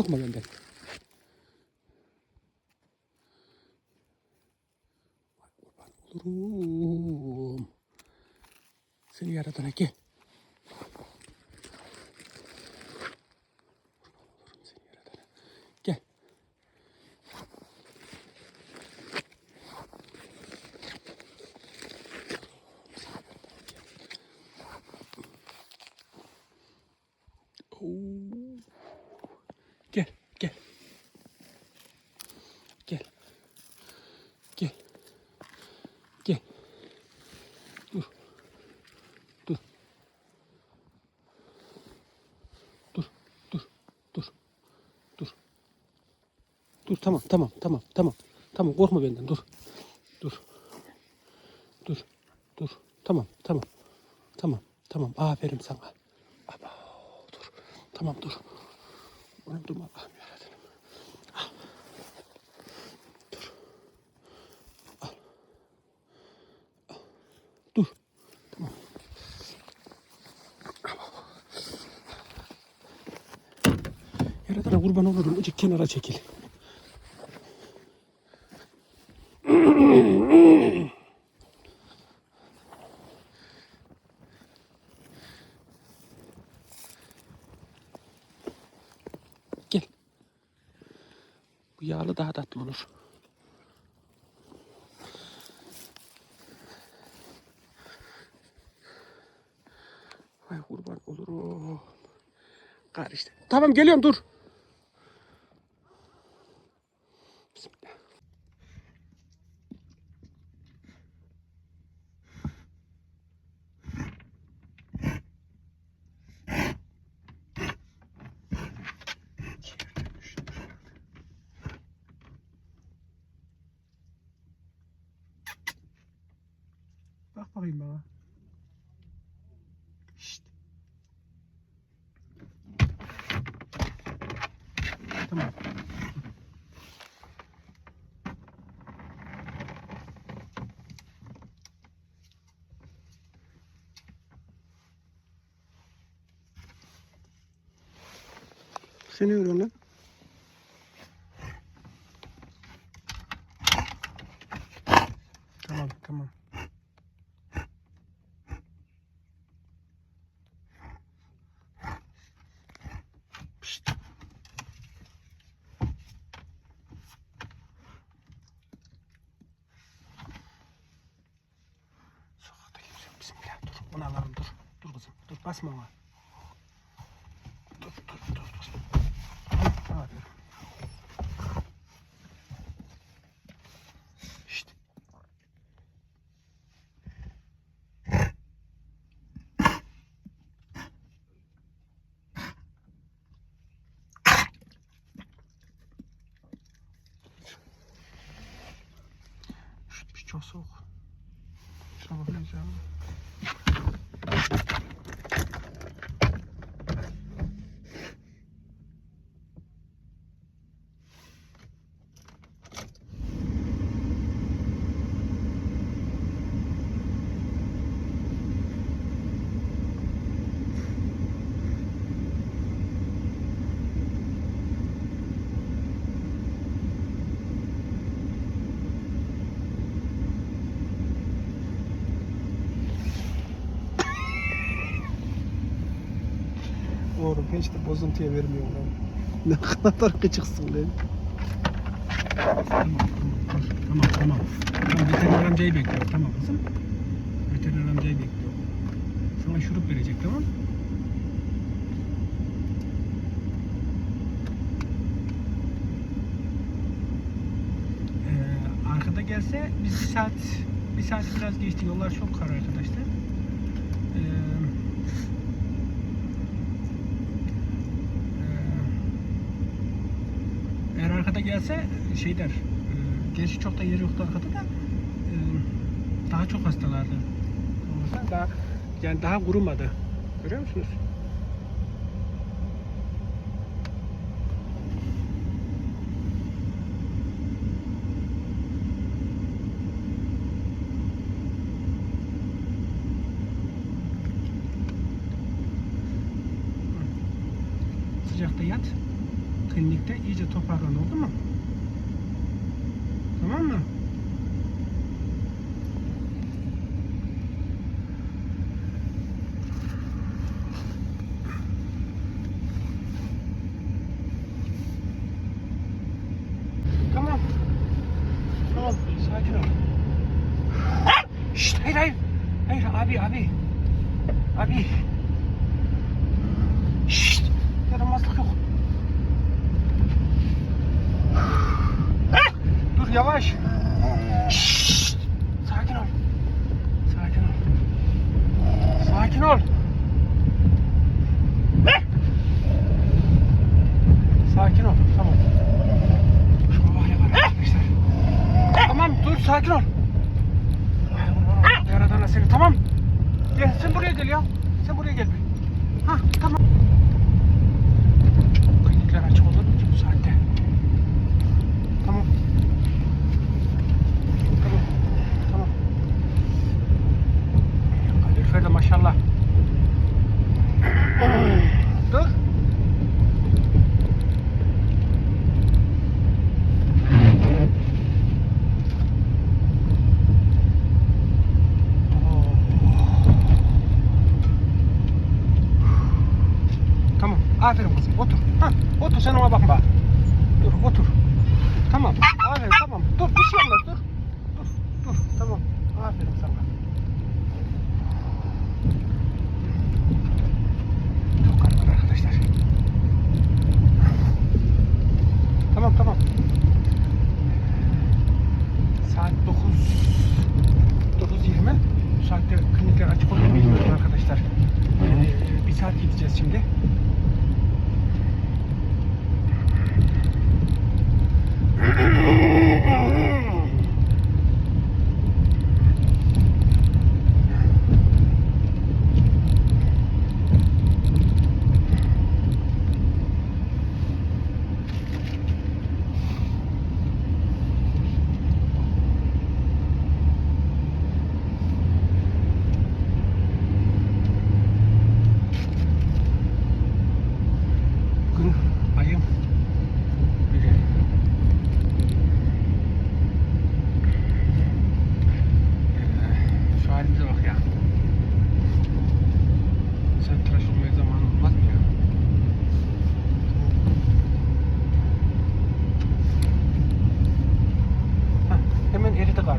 Korkma benden. Kurban olurum. Seni yaradana gel. Kurban olurum seni yaradana. Gel. Oo. Gel, gel. Gel. Gel. Gel. Dur. Dur. Dur. Dur. Dur. Dur. Dur tamam tamam tamam tamam. Tamam korkma benden dur. Dur. Dur. Dur. Tamam tamam. Tamam tamam aferin sana. Aba, dur. Tamam dur. Oğlum durma Allah'ım yarabbim. Ah. Dur. Al. Al. Dur. Tamam. Yaradana kurban olurum. Azıcık kenara çekil. Gel. Bu yağlı daha tatlı olur. Ay kurban olurum. Kar işte. Tamam geliyorum dur. Bismillah. Bak bakayım bana. Tamam. Sen ne örüyorsun lan? Tamam, tamam. Pişt. Sokakta kimse yok. Onu alalım. Dur. Dur kızım. Dur. Basma ona. Dur. Dur. Dur. dur. Hı, Aferin. Şşt. Şşt. Bir çok soğuk. Şuna bakacağım. Oğlum hiç de bozuntuya vermiyorum lan. Ne kadar gıcıksın lan. Tamam, tamam, tamam. Tamam, veteriner amcayı bekliyor. Tamam kızım. Veteriner amcayı bekliyor. Sana şurup verecek, tamam Ee, arkada gelse biz bir saat bir saat biraz geçti. Yollar çok kar arkadaşlar. Ee, Ee, Eğer arkada gelse şey der. e, Gerçi çok da yeri yoktu arkada da e, daha çok hastalardı. Daha, yani daha kurumadı. Görüyor musunuz? Sıcakta yat klinikte iyice toparlan oldu mu? Tamam mı? Tamam. Tamam, sakin ol. Şşt, hayır hayır. Hayır abi abi. Abi. sakin ol. Dayana ah! dayana seni tamam. Gel sen buraya gel ya. Sen buraya gel. Ha tamam. otur. Ha, otur sen ona bakma. Dur otur. Tamam.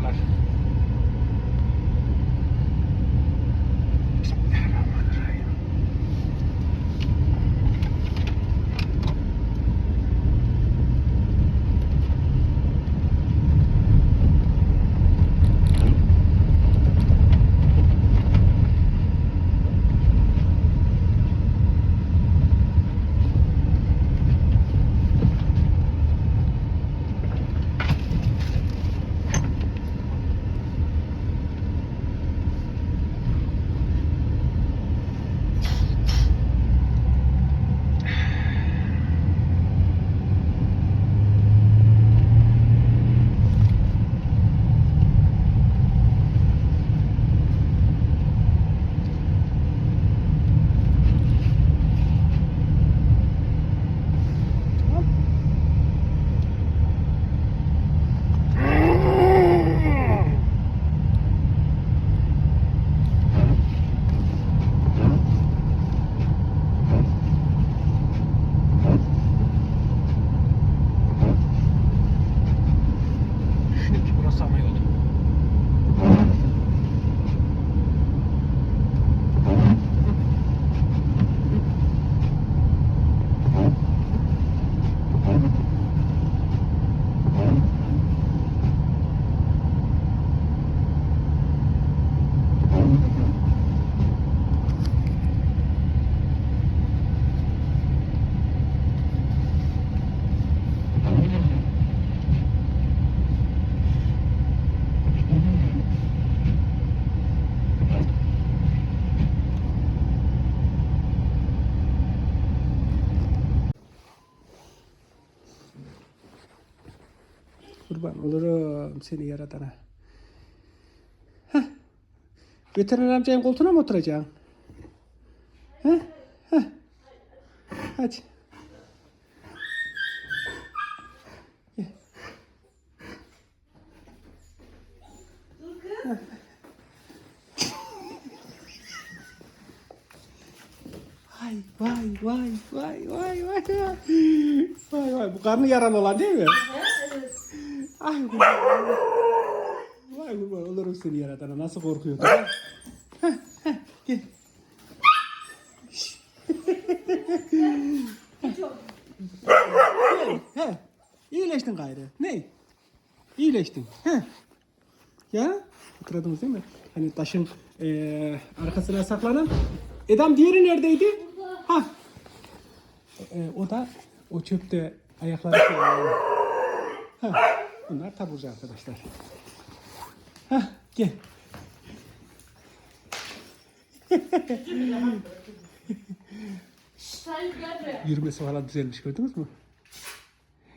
Flasche. olurum seni yaradana. Heh. Veteriner amcanın koltuğuna mı oturacaksın? Heh. Heh. Hadi. Vay vay vay vay vay vay. Vay vay bu karnı yaralı olan değil mi? Evet. Ay kurban. Vay kurban olurum seni yaratana nasıl korkuyordu. Gel. He. İyileştin gayrı. Ne? İyileştin. He. Ya hatırladınız değil mi? Hani taşın eee, arkasına saklanan. Edam diğeri neredeydi? Ha. Eee, o da o çöpte ayakları Ha. Bunlar taburcu arkadaşlar. Ha, gel. Yürümesi falan düzelmiş gördünüz mü?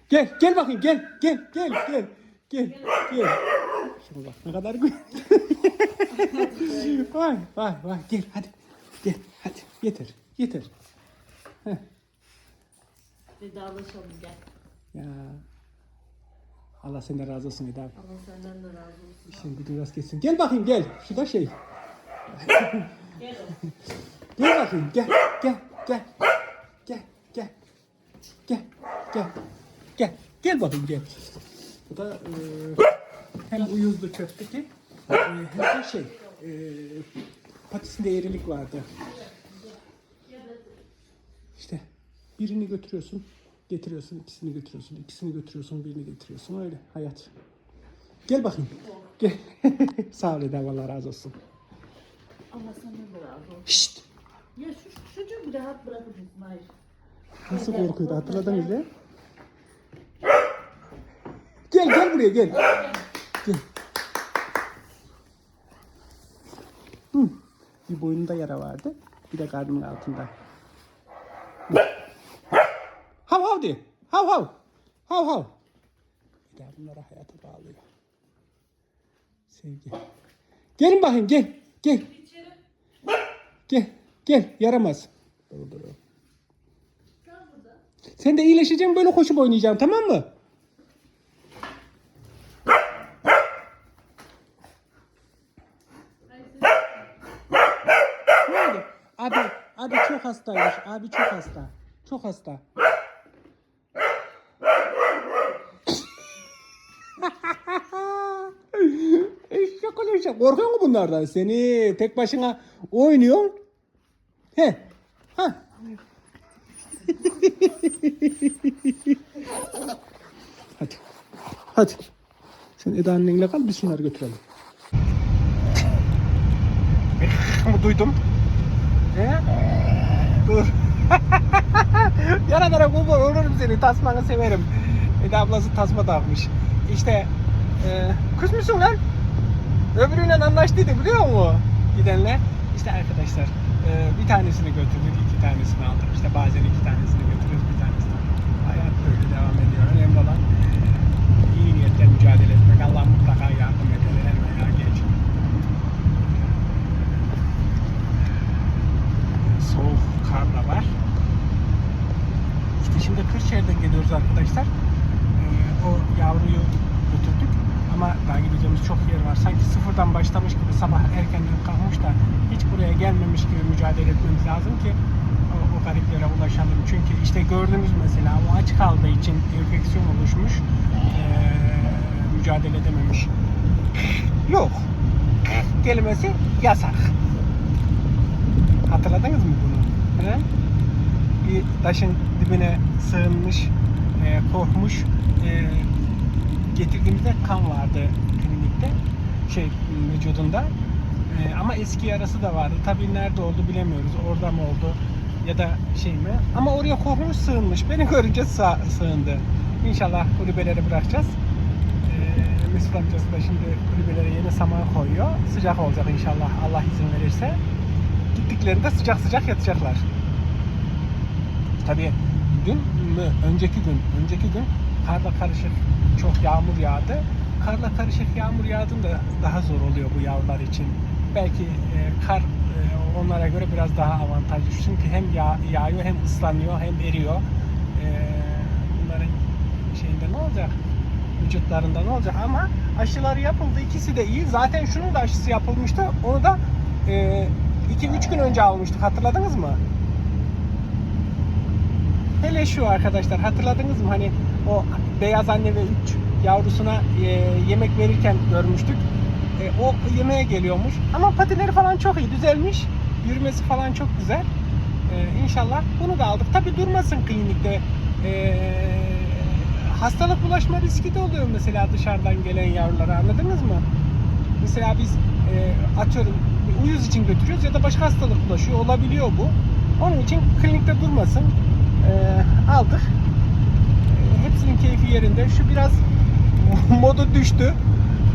Gel, gel bakayım gel, gel, gel, gel, gel, gel. Şuna bak ne kadar güzel. vay, vay, vay, gel hadi, gel, hadi, yeter, yeter. Vedalaşalım gel. Ya, Allah senden razı olsun Eda. Allah senden de razı olsun. Şimdi biraz geçsin. Gel bakayım gel. Şu da şey. Gel. Gel bakayım gel, gel, gel, gel, gel, gel, gel, gel, gel bakayım gel. Bu da e, hem uyuzlu çöpteki e, hem de şey e, patisinde eğrilik vardı. İşte birini götürüyorsun, getiriyorsun, ikisini götürüyorsun, ikisini götürüyorsun, birini getiriyorsun. Öyle hayat. Gel bakayım. Gel. Sağ ol Eda, Allah razı olsun. Allah senden de razı olsun. Şşt. Ya şu çocuğu bir rahat mısın? Hayır. Nasıl korkuyordu hatırladınız ya? Gel gel buraya gel. Gel. Hı. Bir boynunda yara vardı. Bir de karnının altında. Hı. Hav hav. Hav hav. Hav. Bir daha bunları hayata bağlıyor. Sevgi. Gelin bakayım gel. Gel. Gel. Gel. Yaramaz. Dur dur. Sen de iyileşeceksin böyle koşup oynayacaksın tamam mı? Abi, abi çok hastaymış. Abi çok hasta. Çok hasta. Eşek. Korkuyor mu bunlardan? Seni tek başına oynuyorsun. He. Ha. Hadi. Hadi. Sen Eda annenle kal biz şunları götürelim. Bunu duydum. He? Dur. Yaradana kurban olurum seni. Tasmanı severim. Eda ablası tasma takmış. İşte e, kız mısın lan? Öbürüyle anlaştıydı biliyor musun? Gidenle. İşte arkadaşlar e, bir tanesini götürdük, iki tanesini aldık. İşte bazen iki tanesini götürüyoruz, bir tanesini aldık. Hayat böyle devam ediyor. Önemli olan e, iyi niyetle mücadele etmek. Allah mutlaka yardım eder. Er veya geç. Soğuk kar da var. İşte şimdi Kırşehir'den geliyoruz arkadaşlar. Ee, o yavruyu götürdük. Ama daha gideceğimiz çok yer var. Sanki sıfırdan başlamış gibi sabah erkenden kalkmış da hiç buraya gelmemiş etmemiz lazım ki o, o gariplere ulaşalım. Çünkü işte gördüğünüz mesela o aç kaldığı için enfeksiyon oluşmuş. Ee, mücadele edememiş. Yok. Kelimesi yasak. Hatırladınız mı bunu? He? bir taşın dibine sığınmış, e, korkmuş. E, getirdiğimizde kan vardı klinikte, şey vücudunda. E, ama eski yarası da vardı. Tabii nerede oldu bilemiyoruz. Orada mı oldu ya da şey mi? Ama oraya korkmuş, sığınmış. Beni görünce sağ, sığındı. İnşallah kulübeleri bırakacağız. E, Mesut amcası da şimdi kulübelere yeni saman koyuyor. Sıcak olacak inşallah Allah izin verirse. Gittiklerinde sıcak sıcak yatacaklar. Tabii dün mü? Önceki gün. Önceki gün karla karışık çok yağmur yağdı. Karla karışık yağmur yağdığında daha zor oluyor bu yavrular için. Belki e, kar e, onlara göre biraz daha avantajlı. Çünkü hem yağ, yağıyor hem ıslanıyor hem eriyor. E, bunların şeyinde ne olacak? Vücutlarında ne olacak? Ama aşıları yapıldı. İkisi de iyi. Zaten şunun da aşısı yapılmıştı. Onu da 2-3 gün önce almıştık. Hatırladınız mı? Hele şu arkadaşlar hatırladınız mı hani o beyaz anne ve üç yavrusuna e, yemek verirken görmüştük. E, o yemeğe geliyormuş. Ama patileri falan çok iyi düzelmiş. Yürümesi falan çok güzel. E, inşallah bunu da aldık. Tabi durmasın klinikte. E, hastalık bulaşma riski de oluyor mesela dışarıdan gelen yavrulara anladınız mı? Mesela biz e, atıyorum uyuz için götürüyoruz ya da başka hastalık bulaşıyor olabiliyor bu. Onun için klinikte durmasın. E, aldık. E, hepsinin keyfi yerinde. Şu biraz modu düştü.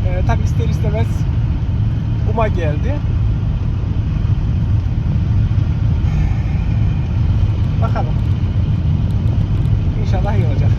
Ee, e, tabi ister istemez kuma geldi. Bakalım. İnşallah iyi olacak.